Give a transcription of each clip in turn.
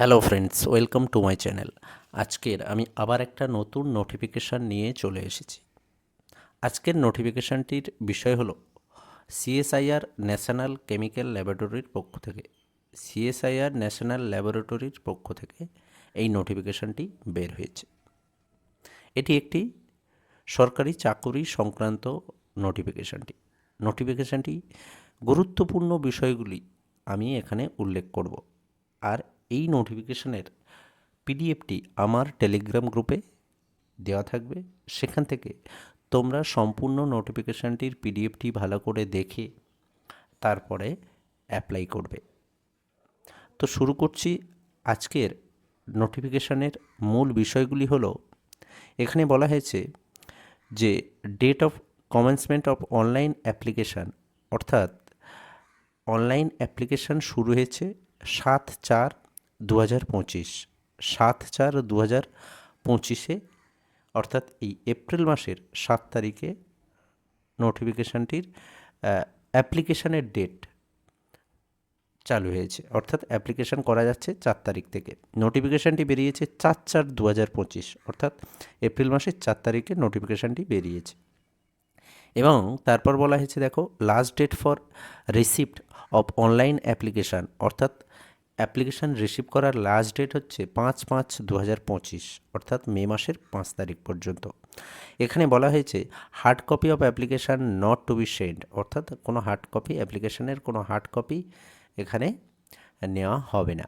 Hello friends welcome to my channel আজকের আমি আবার একটা নতুন নোটিফিকেশান নিয়ে চলে এসেছি। আজকের নোটিফিকেশানটির বিষয় হলো সিএসআইআর ন্যাশনাল কেমিক্যাল ল্যাবরেটরির পক্ষ থেকে। সিএসআইআর ন্যাশনাল ল্যাবরেটরির পক্ষ থেকে এই নোটিফিকেশানটি বের হয়েছে। এটি একটি সরকারি চাকুরি সংক্রান্ত নোটিফিকেশানটি নোটিফিকেশানটি গুরুত্বপূর্ণ বিষয়গুলি আমি এখানে উল্লেখ করব। আর এই নোটিফিকেশানের পিডিএফটি আমার টেলিগ্রাম গ্রুপে দেওয়া থাকবে। সেখান থেকে তোমরা সম্পূর্ণ নোটিফিকেশানটির পিডিএফটি ভালো করে দেখে তারপরে অ্যাপ্লাই করবে। তো শুরু করছি আজকের নোটিফিকেশানের মূল বিষয়গুলি হলো, এখানে বলা হয়েছে যে date of commencement of online application অর্থাৎ অনলাইন অ্যাপ্লিকেশান শুরু হয়েছে সাত চার দু হাজার পঁচিশ, সাত চার দু হাজার পঁচিশে, অর্থাৎ এই এপ্রিল মাসের সাত তারিখে নোটিফিকেশানটির অ্যাপ্লিকেশানের ডেট চালু হয়েছে। অর্থাৎ অ্যাপ্লিকেশান করা যাচ্ছে চার তারিখ থেকে। নোটিফিকেশানটি বেরিয়েছে চার চার দু হাজার পঁচিশ, অর্থাৎ এপ্রিল মাসের চার তারিখে নোটিফিকেশানটি বেরিয়েছে। এবং তারপর বলা হয়েছে, দেখো last date for receipt of online application অর্থাৎ অ্যাপ্লিকেশান রিসিভ করার লাস্ট ডেট হচ্ছে পাঁচ পাঁচ দু অর্থাৎ মে মাসের পাঁচ তারিখ পর্যন্ত। এখানে বলা হয়েছে hard copy of application not to be send অর্থাৎ কোনো হার্ড কপি অ্যাপ্লিকেশানের কোনো হার্ড কপি এখানে নেওয়া হবে না।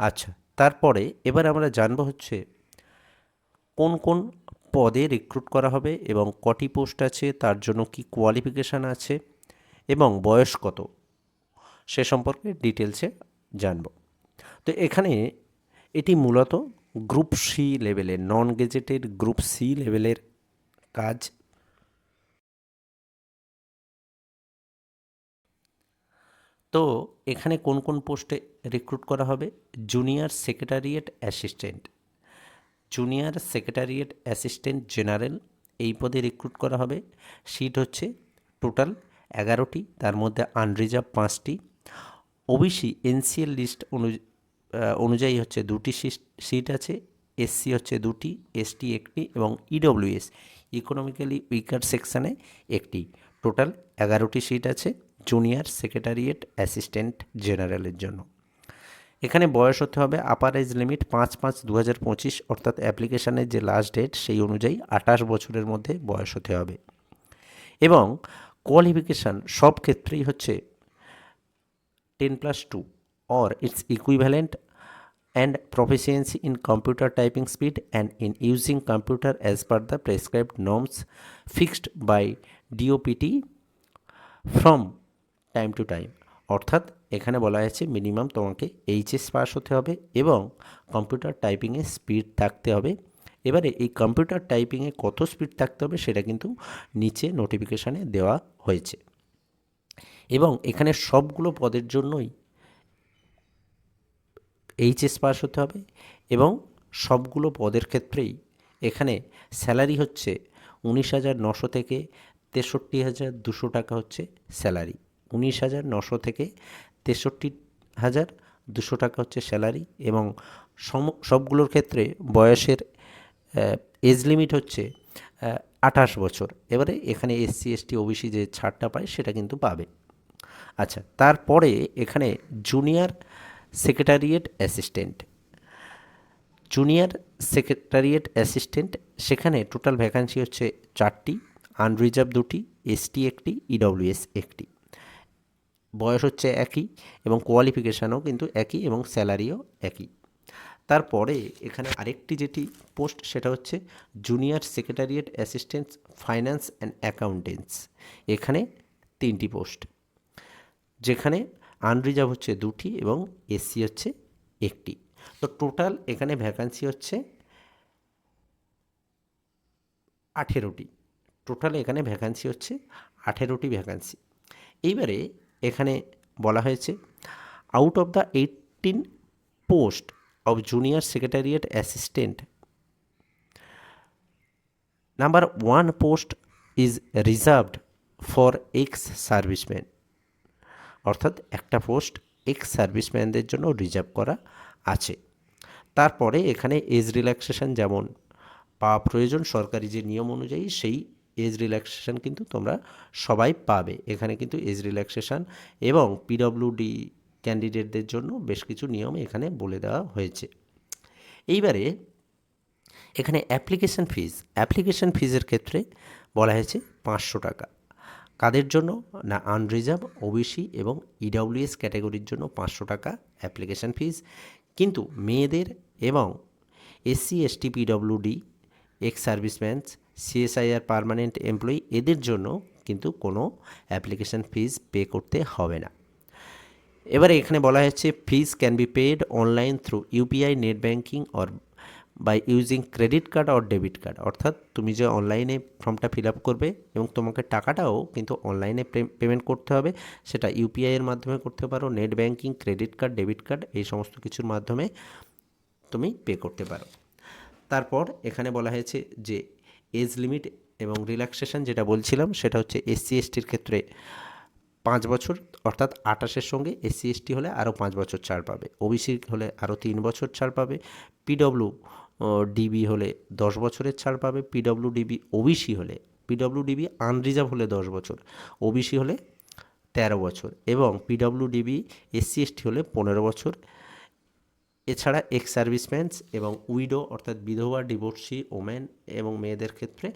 আচ্ছা তারপরে এবার আমরা জানব হচ্ছে, কোন কোন পদে রিক্রুট করা হবে এবং কটি পোস্ট আছে, তার জন্য কি কোয়ালিফিকেশান আছে এবং বয়স কত, সে সম্পর্কে ডিটেলসে জানব। তো এখানে এটি মূলত গ্রুপ সি লেভেলের নন গেজেটেড গ্রুপ সি লেভেলের কাজ। তো এখানে কোন কোন পোস্টে রিক্রুট করা হবে? Junior secretariat assistant. Junior secretariat assistant general এই পদে রিক্রুট করা হবে। সিট হচ্ছে টোটাল এগারোটি, তার মধ্যে আনরিজার্ভ পাঁচটি। ওবিসি, এনসিএল লিস্ট অনুযায়ী হচ্ছে দুটি সিট আছে। এসসি হচ্ছে দুটি, এসটি একটি এবং ইডব্লিউএস, ইকোনমিক্যালি উইকার সেকশানে একটি। টোটাল এগারোটি সিট আছে জুনিয়র, সেক্রেটারিয়েট, অ্যাসিস্ট্যান্ট জেনারেলের জন্য। এখানে বয়স হতে হবে আপার এজ লিমিট পাঁচ পাঁচ দু হাজার পঁচিশ, অর্থাৎ অ্যাপ্লিকেশানের যে লাস্ট ডেট সেই অনুযায়ী আঠাশ বছরের মধ্যে বয়স হতে হবে। এবং কোয়ালিফিকেশান সব ক্ষেত্রেই হচ্ছে ten plus two or its equivalent and proficiency in computer typing speed and in using computer as per the prescribed norms fixed by DOPT from time to time অর্থাৎ এখানে বলা হয়েছে মিনিমাম তোমাকে এইচএস পাস হতে হবে এবং computer টাইপিংয়ে speed থাকতে হবে এবারে এই কম্পিউটার টাইপিংয়ে কত স্পিড থাকতে হবে সেটা কিন্তু নিচে নোটিফিকেশানে দেওয়া হয়েছে এবং এখানে সবগুলো পদের জন্যই এইচএস পাস হতে হবে এবং সবগুলো পদের ক্ষেত্রেই এখানে স্যালারি হচ্ছে উনিশ হাজার নশো থেকে তেষট্টি হাজার দুশো টাকা হচ্ছে স্যালারি উনিশ হাজার নশো থেকে তেষট্টি হাজার দুশো টাকা হচ্ছে স্যালারি এবং সম, সবগুলোর ক্ষেত্রে বয়সের এজ লিমিট হচ্ছে আঠাশ বছর। এবারে এখানে এসসি এসটি ওবিসি যে ছাড়টা পায় সেটা কিন্তু পাবে। আচ্ছা তারপরে এখানে junior secretariat assistant junior secretariat assistant সেখানে টোটাল ভ্যাকান্সি হচ্ছে চারটি আনরিজার্ভ দুটি এসটি একটি ইডব্লিউএস একটি। বয়স হচ্ছে একই এবং কোয়ালিফিকেশানও কিন্তু একই এবং স্যালারিও একই। তারপরে এখানে আরেকটি যেটি পোস্ট সেটা হচ্ছে junior secretariat assistant finance and accountants এখানে তিনটি পোস্ট যেখানে আনরিজার্ভ হচ্ছে দুটি এবং এসসি হচ্ছে একটি। তো টোটাল এখানে ভ্যাকান্সি হচ্ছে আঠেরোটি। টোটাল এখানে ভ্যাকান্সি হচ্ছে আঠেরোটি ভ্যাকান্সি এইবারে এখানে বলা হয়েছে out of the eighteen post of junior secretariat assistant number one post is reserved for ex serviceman অর্থাৎ একটা পোস্ট এক্স সার্ভিসম্যানদের জন্য রিজার্ভ করা আছে। তারপরে এখানে এজ রিল্যাক্সেশন যেমন পাওয়া প্রয়োজন সরকারি যে নিয়ম অনুযায়ী সেই এজ রিল্যাক্সেশন কিন্তু তোমরা সবাই পাবে। এখানে কিন্তু এজ রিল্যাক্সেশন এবং পিডব্লিউডি ক্যান্ডিডেটদের জন্য বেশ কিছু নিয়ম এখানে বলে দেওয়া হয়েছে। এইবারে এখানে অ্যাপ্লিকেশন ফিজ অ্যাপ্লিকেশন ফিজের ক্ষেত্রে বলা হয়েছে পাঁচশো টাকা। কাদের জন্য? না আনরিজার্ভ ওবিসি এবং ইডব্লিউএস ক্যাটাগরির জন্য পাঁচশো টাকা অ্যাপ্লিকেশন ফিজ কিন্তু মেয়েদের এবং SC ST PWD ex serviceman CSIR permanent employee এদের জন্য কিন্তু কোনো অ্যাপ্লিকেশন ফিজ পে করতে হবে না। এবারে এখানে বলা হয়েছে fees can be paid online through UPI net banking or by using credit card or debit card অর্থাৎ তুমি যে অনলাইনে ফর্মটা ফিল আপ করবে এবং তোমাকে টাকাটাও কিন্তু অনলাইনে পেমেন্ট করতে হবে, সেটা ইউপিআইয়ের মাধ্যমে করতে পারো net banking credit card debit card এই সমস্ত কিছুর মাধ্যমে তুমি পে করতে পারো। তারপর এখানে বলা হয়েছে যে এজ লিমিট এবং রিল্যাক্সেশন যেটা বলছিলাম, সেটা হচ্ছে এসসি এসটির ক্ষেত্রে পাঁচ বছর, অর্থাৎ আঠাশের সঙ্গে এসসি এসটি হলে আরও পাঁচ বছর ছাড় পাবে। ওবিসি হলে আরও তিন বছর ছাড় পাবে। পিডব্লিউ ডিবি হলে দশ বছরের ছাড় পাবে পিডব্লিউ ডিবি ওবিসি হলে পিডব্লিউ ডিবি আনরিজার্ভ হলে দশ বছর, ওবিসি হলে তেরো বছর এবং পিডব্লিউ ডিবি এসসি এসটি হলে পনেরো বছর। এছাড়া এক্স সার্ভিসম্যানস এবং উইডো অর্থাৎ বিধবা, ডিভোর্সি, ওমেন এবং মেয়েদের ক্ষেত্রে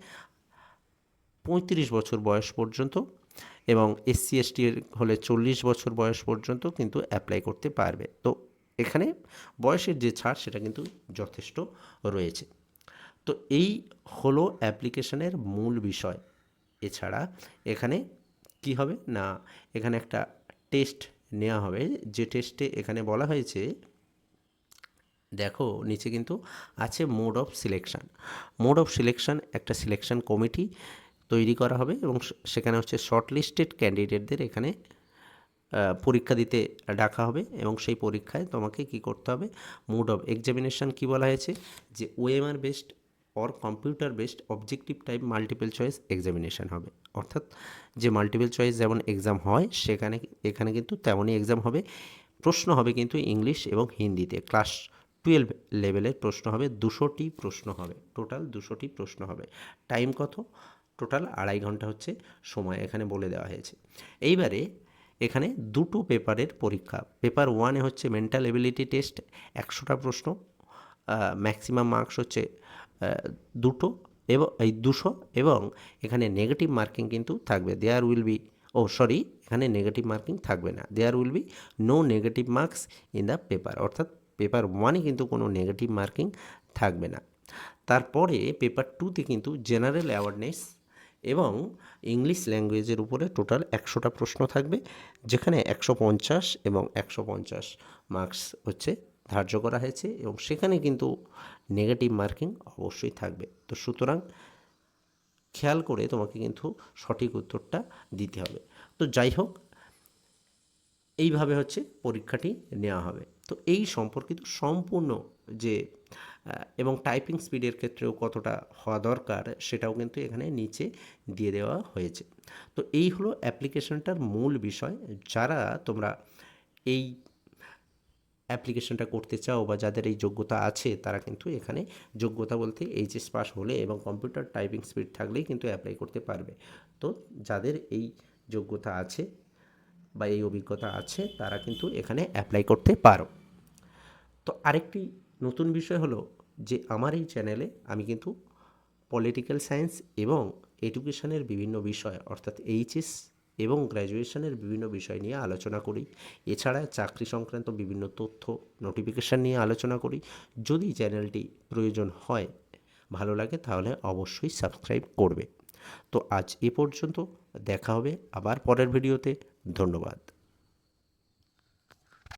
পঁয়ত্রিশ বছর বয়স পর্যন্ত এবং এসসি এসটি হলে চল্লিশ বছর বয়স পর্যন্ত কিন্তু অ্যাপ্লাই করতে পারবে। তো এখানে বয়সের যে ছাড়, সেটা কিন্তু যথেষ্ট রয়েছে। তো এই হলো অ্যাপ্লিকেশনের মূল বিষয়। এছাড়া এখানে কি হবে? না, এখানে একটা টেস্ট নেওয়া হবে। যে টেস্টে এখানে বলা হয়েছে, দেখো, নিচে কিন্তু আছে mode of selection. Mode of selection একটা সিলেকশন কমিটি তৈরি করা হবে এবং সেখানে হচ্ছে শর্ট লিস্টেড ক্যান্ডিডেটদের এখানে পরীক্ষা দিতে ডাকা হবে এবং সেই পরীক্ষায় তোমাকে কি করতে হবে? মোড অফ এক্সামিনেশান কী বলা হয়েছে? যে OMR based or computer based objective type multiple choice examination হবে। অর্থাৎ যে মাল্টিপল চয়েস যেমন এক্সাম হয়, সেখানে, এখানে কিন্তু তেমনই এক্সাম হবে। প্রশ্ন হবে কিন্তু ইংলিশ এবং হিন্দিতে। ক্লাস টুয়েলভ লেভেলের প্রশ্ন হবে, দুশোটি প্রশ্ন হবে। টোটাল দুশোটি প্রশ্ন হবে। টাইম কত? টোটাল আড়াই ঘণ্টা হচ্ছে সময় এখানে বলে দেওয়া হয়েছে। এইবারে এখানে দুটো পেপারের পরীক্ষা। পেপার ওয়ানে হচ্ছে মেন্টাল এবিলিটি টেস্ট একশোটা প্রশ্ন ম্যাক্সিমাম মার্কস হচ্ছে দুটো এবং, এই দুশো এবং এখানে নেগেটিভ মার্কিং কিন্তু থাকবে। There will be oh sorry এখানে নেগেটিভ মার্কিং থাকবে না। There will be no negative marks in the paper অর্থাৎ পেপার ওয়ানে কিন্তু কোনো নেগেটিভ মার্কিং থাকবে না। তারপরে পেপার টুতে কিন্তু জেনারেল অ্যাওয়ারনেস এবং ইংলিশ ল্যাঙ্গুয়েজের উপরে টোটাল একশোটা প্রশ্ন থাকবে, যেখানে একশো পঞ্চাশ এবং একশো পঞ্চাশ মার্কস হচ্ছে ধার্য করা হয়েছে এবং সেখানে কিন্তু নেগেটিভ মার্কিং অবশ্যই থাকবে। তো সুতরাং খেয়াল করে তোমাকে কিন্তু সঠিক উত্তরটা দিতে হবে। তো যাই হোক, এইভাবে হচ্ছে পরীক্ষাটি নেওয়া হবে। তো এই সম্পর্কিত সম্পূর্ণ যে এবং টাইপিং স্পিডের ক্ষেত্রেও কতটা হওয়া দরকার সেটাও কিন্তু এখানে নিচে দিয়ে দেওয়া হয়েছে। তো এই হলো অ্যাপ্লিকেশনটার মূল বিষয়। যারা তোমরা এই অ্যাপ্লিকেশনটা করতে চাও বা যাদের এই যোগ্যতা আছে, তারা কিন্তু এখানে যোগ্যতা বলতে এইচএস পাস হলে এবং কম্পিউটার টাইপিং স্পিড থাকলেই কিন্তু অ্যাপ্লাই করতে পারবে। তো যাদের এই যোগ্যতা আছে বা এই অভিজ্ঞতা আছে, তারা কিন্তু এখানে অ্যাপ্লাই করতে পারো। তো আরেকটি নতুন বিষয় হলো যে আমার এই চ্যানেলে আমি কিন্তু পলিটিক্যাল সায়েন্স এবং এডুকেশনের বিভিন্ন বিষয়, অর্থাৎ এইচএস এবং গ্র্যাজুয়েশনের বিভিন্ন বিষয় নিয়ে আলোচনা করি। এছাড়া চাকরি সংক্রান্ত বিভিন্ন তথ্য নোটিফিকেশান নিয়ে আলোচনা করি। যদি চ্যানেলটি প্রয়োজন হয়, ভালো লাগে তাহলে অবশ্যই সাবস্ক্রাইব করবে। তো আজ এ পর্যন্ত, দেখা হবে আবার পরের ভিডিওতে ধন্যবাদ।